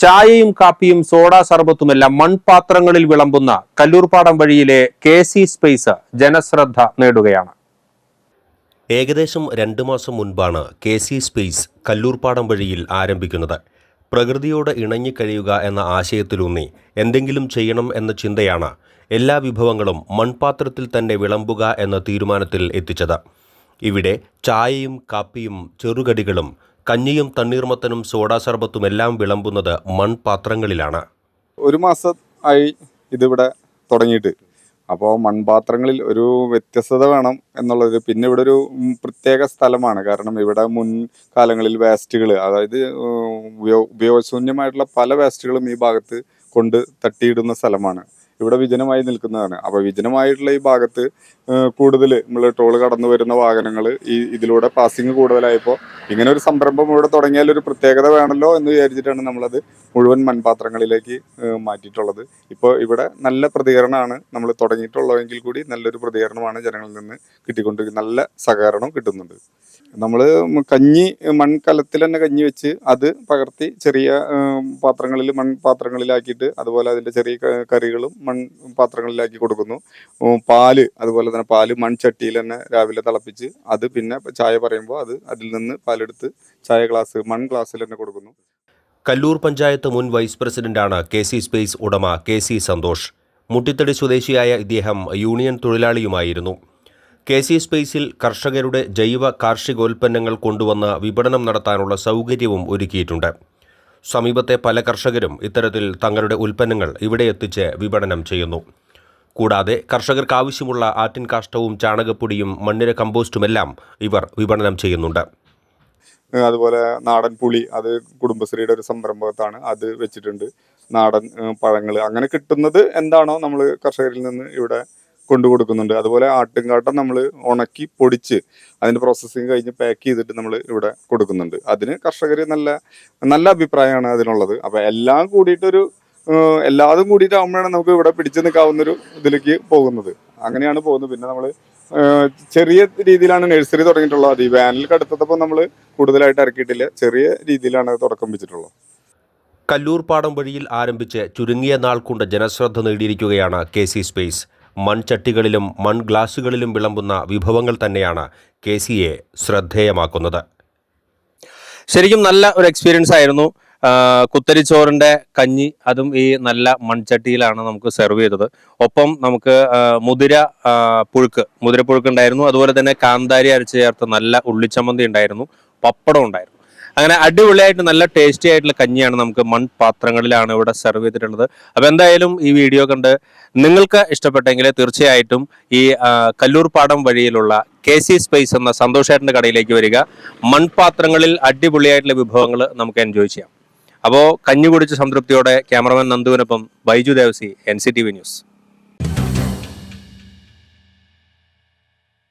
ചായയും കാപ്പിയും സോഡാ സർബത്തുമെല്ലാം മൺപാത്രങ്ങളിൽ വിളമ്പുന്ന കല്ലൂർപ്പാടം വഴിയിലെ കെ സി സ്പേസ് ജനശ്രദ്ധ നേടുകയാണ്. ഏകദേശം രണ്ട് മാസം മുൻപാണ് കെ സി സ്പേസ് കല്ലൂർപ്പാടം വഴിയിൽ ആരംഭിക്കുന്നത്. പ്രകൃതിയോട് ഇണങ്ങിക്കഴിയുക എന്ന ആശയത്തിലൂന്നി എന്തെങ്കിലും ചെയ്യണം എന്ന ചിന്തയാണ് എല്ലാ വിഭവങ്ങളും മൺപാത്രത്തിൽ തന്നെ വിളമ്പുക എന്ന തീരുമാനത്തിൽ എത്തിച്ചത്. ഇവിടെ ചായയും കാപ്പിയും ചെറുകടികളും കഞ്ഞിയും തണ്ണീർമത്തനും സോഡാ സർബത്തുമെല്ലാം വിളമ്പുന്നത് മൺപാത്രങ്ങളിലാണ്. ഒരു മാസം ആയി ഇതിവിടെ തുടങ്ങിയിട്ട്. അപ്പോൾ മൺപാത്രങ്ങളിൽ ഒരു വ്യത്യസ്തത വേണം എന്നുള്ളത് പിന്നെ ഇവിടെ ഒരു പ്രത്യേക സ്ഥലമാണ്. കാരണം ഇവിടെ മുൻ കാലങ്ങളിൽ വേസ്റ്റുകൾ അതായത് ഉപയോഗ ഉപയോ ഉപയോഗശൂന്യമായിട്ടുള്ള പല വേസ്റ്റുകളും ഈ ഭാഗത്ത് കൊണ്ട് തട്ടിയിടുന്ന സ്ഥലമാണ്. ഇവിടെ വിജനമായി നിൽക്കുന്നതാണ്. അപ്പോൾ വിജനമായിട്ടുള്ള ഈ ഭാഗത്ത് കൂടുതൽ നമ്മൾ ടോൾ കടന്നു വരുന്ന വാഹനങ്ങൾ ഈ ഇതിലൂടെ പാസിങ് കൂടുതലായപ്പോൾ ഇങ്ങനെ ഒരു സംരംഭം ഇവിടെ തുടങ്ങിയാൽ ഒരു പ്രത്യേകത വേണമല്ലോ എന്ന് വിചാരിച്ചിട്ടാണ് നമ്മളത് മുഴുവൻ മൺപാത്രങ്ങളിലേക്ക് മാറ്റിയിട്ടുള്ളത്. ഇപ്പോൾ ഇവിടെ നല്ല പ്രതികരണമാണ് നമ്മൾ തുടങ്ങിയിട്ടുള്ളതെങ്കിൽ കൂടി നല്ലൊരു പ്രതികരണമാണ് ജനങ്ങളിൽ നിന്ന് കിട്ടിക്കൊണ്ടിരിക്കുന്നത് നല്ല സഹകരണവും കിട്ടുന്നുണ്ട്. നമ്മൾ കഞ്ഞി മൺകലത്തിൽ തന്നെ കഞ്ഞി വെച്ച് അത് പകർത്തി ചെറിയ പാത്രങ്ങളിൽ മൺപാത്രങ്ങളിലാക്കിയിട്ട് അതുപോലെ അതിന്റെ ചെറിയ കറികളും മൺ പാത്രങ്ങളിലാക്കി കൊടുക്കുന്നു. പാൽ അതുപോലെ തന്നെ പാൽ മൺചട്ടിയിൽ തന്നെ രാവിലെ തിളപ്പിച്ച് അത് പിന്നെ ചായ പറയുമ്പോൾ അത് അതിൽ നിന്ന് പാലെടുത്ത് ചായ ഗ്ലാസ് മൺ ഗ്ലാസ്സിൽ തന്നെ കൊടുക്കുന്നു. കല്ലൂർ പഞ്ചായത്ത് മുൻ വൈസ് പ്രസിഡന്റാണ് കെ സി സ്പേസ് ഉടമ കെ സി സന്തോഷ്. മുട്ടിത്തടി സ്വദേശിയായ ഇദ്ദേഹം യൂണിയൻ തൊഴിലാളിയുമായിരുന്നു. കെ സി സ്പേസിൽ കർഷകരുടെ ജൈവ കാർഷികോൽപ്പന്നങ്ങൾ കൊണ്ടുവന്ന് വിപണനം നടത്താനുള്ള സൗകര്യവും ഒരുക്കിയിട്ടുണ്ട്. സമീപത്തെ പല കർഷകരും ഇത്തരത്തിൽ തങ്ങളുടെ ഉൽപ്പന്നങ്ങൾ ഇവിടെ എത്തിച്ച് വിപണനം ചെയ്യുന്നു. കൂടാതെ കർഷകർക്ക് ആവശ്യമുള്ള ആറ്റിൻ കാഷ്ടവും ചാണകപ്പൊടിയും മണ്ണിര കമ്പോസ്റ്റുമെല്ലാം ഇവർ വിപണനം ചെയ്യുന്നുണ്ട്. അതുപോലെ നാടൻ പുളി അത് കുടുംബശ്രീയുടെ ഒരു സംരംഭത്താണ് അത് വെച്ചിട്ടുണ്ട്. നാടൻ പഴങ്ങൾ അങ്ങനെ കിട്ടുന്നത് എന്താണോ നമ്മൾ കർഷകരിൽ നിന്ന് ഇവിടെ കൊണ്ടു കൊടുക്കുന്നുണ്ട്. അതുപോലെ ആട്ടുംകാട്ടം നമ്മൾ ഉണക്കി പൊടിച്ച് അതിന്റെ പ്രോസസ്സിങ് കഴിഞ്ഞ് പാക്ക് ചെയ്തിട്ട് നമ്മൾ ഇവിടെ കൊടുക്കുന്നുണ്ട്. അതിന് കർഷകർ നല്ല നല്ല അഭിപ്രായമാണ് അതിനുള്ളത്. അപ്പോൾ എല്ലാം കൂടിയിട്ടൊരു എല്ലാതും കൂടിയിട്ടാകുമ്പോഴാണ് നമുക്ക് ഇവിടെ പിടിച്ചു നിൽക്കാവുന്നൊരു ഇതിലേക്ക് പോകുന്നത്. അങ്ങനെയാണ് പോകുന്നത്. പിന്നെ നമ്മൾ ചെറിയ രീതിയിലാണ് നഴ്സറി തുടങ്ങിയിട്ടുള്ളത്. ഈ വേനൽ കടുത്തപ്പോൾ നമ്മൾ കൂടുതലായിട്ട് ഇറക്കിയിട്ടില്ല. ചെറിയ രീതിയിലാണ് തുടക്കം വെച്ചിട്ടുള്ളത്. കല്ലൂർ പാടം വഴിയിൽ ആരംഭിച്ച് ചുരുങ്ങിയ നാൾ കൊണ്ട് ജനശ്രദ്ധ നേടിയിരിക്കുകയാണ് കെ സി സ്പേസ്. മൺചട്ടികളിലും മൺ ഗ്ലാസുകളിലും വിളമ്പുന്ന വിഭവങ്ങൾ തന്നെയാണ് കെ സിയെ ശ്രദ്ധേയമാക്കുന്നത്. ശരിക്കും നല്ല ഒരു എക്സ്പീരിയൻസ് ആയിരുന്നു. കുത്തരിച്ചോറിന്റെ കഞ്ഞി അതും ഈ നല്ല മൺചട്ടിയിലാണ് നമുക്ക് സെർവ് ചെയ്തത്. ഒപ്പം നമുക്ക് മുതിര പുഴുക്ക് മുതിര പുഴുക്ക് ഉണ്ടായിരുന്നു. അതുപോലെ തന്നെ കാന്താരി അരച്ച് ചേർത്ത നല്ല ഉള്ളിച്ചമ്മന്തി ഉണ്ടായിരുന്നു. പപ്പടം ഉണ്ടായിരുന്നു. അങ്ങനെ അടിപൊളിയായിട്ട് നല്ല ടേസ്റ്റി ആയിട്ടുള്ള കഞ്ഞിയാണ് നമുക്ക് മൺപാത്രങ്ങളിലാണ് ഇവിടെ സെർവ് ചെയ്തിട്ടുള്ളത്. അപ്പൊ എന്തായാലും ഈ വീഡിയോ കണ്ട് നിങ്ങൾക്ക് ഇഷ്ടപ്പെട്ടെങ്കിൽ തീർച്ചയായിട്ടും ഈ കല്ലൂർ പാടം വഴിയിലുള്ള കെ സി സ്പേസ് എന്ന സന്തോഷേട്ടന്റെ കടയിലേക്ക് വരിക. മൺപാത്രങ്ങളിൽ അടിപൊളിയായിട്ടുള്ള വിഭവങ്ങൾ നമുക്ക് എൻജോയ് ചെയ്യാം. അപ്പോൾ കഞ്ഞി കുടിച്ച സംതൃപ്തിയോടെ ക്യാമറമാൻ നന്ദുവിനൊപ്പം ബൈജു ദേവസി എൻ ന്യൂസ്